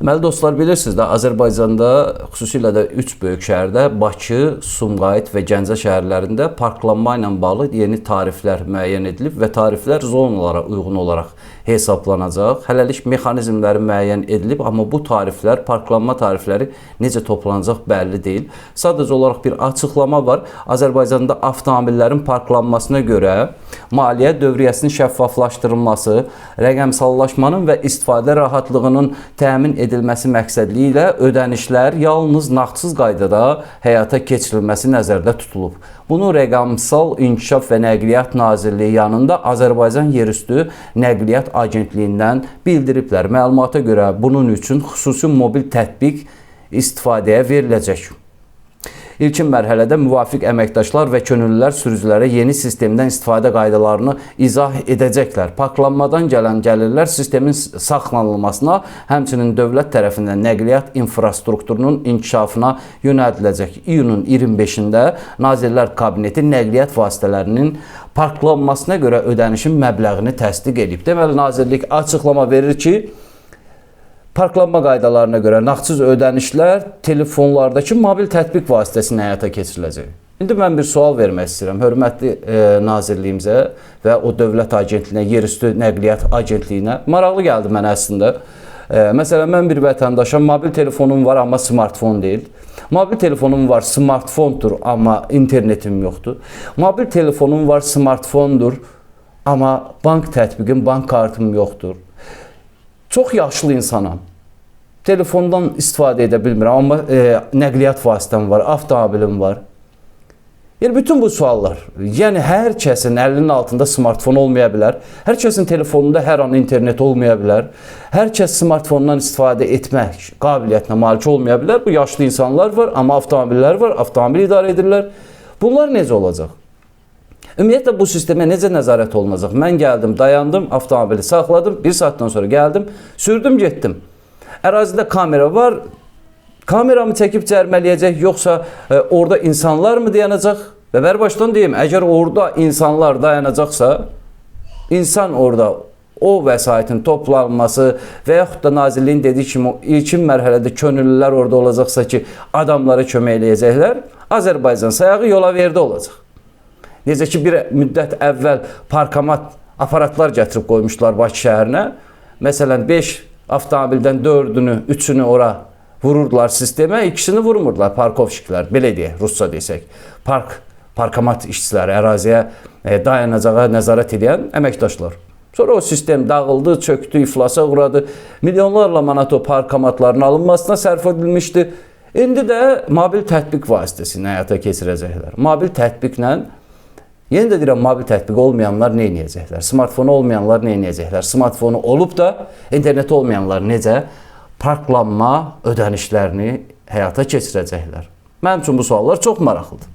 Deməli dostlar bilirsiniz də Azərbaycanda xüsusilə də 3 böyük şəhərdə Bakı, Sumqayıt və Gəncə şəhərlərində parklanma ilə bağlı yeni tariflər müəyyən edilib və tariflər zonalara uyğun olaraq hesablanacaq. Hələlik mexanizmləri müəyyən edilib, amma bu tariflər, parklanma tarifləri necə toplanacaq bəlli deyil. Sadəcə olaraq bir açıqlama var. Azərbaycanda avtomobillərin parklanmasına görə maliyyə dövriyyəsinin şəffaflaşdırılması, rəqəmsallaşmanın və istifadə rahatlığının təmin edilməsi məqsədi ilə ödənişlər yalnız nağdsız qaydada həyata keçirilməsi nəzərdə tutulub. Bunu Rəqəmsal İnkişaf və Nəqliyyat Nazirliyi yanında Azərbaycan Yerüstü Nəqliyyat Agentliyindən bildiriblər. Məlumata görə bunun üçün xüsusi mobil tətbiq istifadəyə veriləcək. İlkin mərhələdə müvafiq əməkdaşlar və könüllülər sürücülərə yeni sistemdən istifadə qaydalarını izah edəcəklər. Parklanmadan gələn gəlirlər sistemin saxlanılmasına, həmçinin dövlət tərəfindən nəqliyyat infrastrukturunun inkişafına yönəldiləcək. İyunun 25-də Nazirlər Kabineti nəqliyyat vasitələrinin parklanmasına görə ödənişin məbləğini təsdiq edib. Deməli nazirlik açıqlama verir ki, Parklanma qaydalarına görə nağdsız ödənişlər telefonlardakı mobil tətbiq vasitəsilə həyata keçiriləcək. İndi mən bir sual vermək istəyirəm hörmətli e, nazirliyimizə və o dövlət agentliyinə, yerüstü nəqliyyat agentliyinə. Maraqlı gəldi mənə əslində. E, məsələn mən bir vətəndaşa mobil telefonum var amma smartfon deyil. Mobil telefonum var, smartfondur amma internetim yoxdur. Mobil telefonum var, smartfondur amma bank tətbiqim, bank kartım yoxdur. Çox yaşlı insanam. Telefondan istifadə edə bilmirəm, amma e, nəqliyyat vasitəm var, avtomobilim var. Yəni bütün bu suallar, yəni hər kəsin əlinin altında smartfon olmaya bilər. Hər kəsin telefonunda hər an internet olmaya bilər. Hər kəs smartfondan istifadə etmək qabiliyyətinə malik olmaya bilər. Bu yaşlı insanlar var, amma avtomobillər var, avtomobil idarə edirlər. Bunlar necə olacaq? Ümumiyyətlə bu sistemə necə nəzarət olunacaq? Mən gəldim, dayandım, avtomobili saxladım, bir saatdan sonra gəldim, sürdüm, getdim. Ərazidə kamera var. Kameramı çəkib cərmələyəcək, yoxsa e, orada insanlar mı dayanacaq? Və bər başdan deyim, əgər orada insanlar dayanacaqsa, insan orada o vəsaitin toplanması və yaxud da nazirliyin dediyi kimi ilkin mərhələdə könüllülər orada olacaqsa ki, adamlara kömək eləyəcəklər, Azərbaycan sayağı yola verdi olacaq. Necə ki bir müddət əvvəl parkomat aparatlar gətirib qoymuşlar Bakı şəhərinə. Məsələn 5 avtomobildən 4-ünü, 3-ünü ora vururdular sistemə, ikisini vurmurdular parkovşiklər, belə deyək, rusca desək. Park parkomat işçiləri əraziyə e, dayanacağa nəzarət edən əməkdaşlar. Sonra o sistem dağıldı, çöktü, iflasa uğradı. Milyonlarla manat o parkomatların alınmasına sərf edilmişdi. İndi də mobil tətbiq vasitəsilə həyata keçirəcəklər. Mobil tətbiqlə Yenə də deyirəm, mobil tətbiq olmayanlar nə edəcəklər? Smartfonu olmayanlar nə edəcəklər? Smartfonu olub da internet olmayanlar necə parklanma ödənişlərini həyata keçirəcəklər? Mənim üçün bu suallar çox maraqlıdır.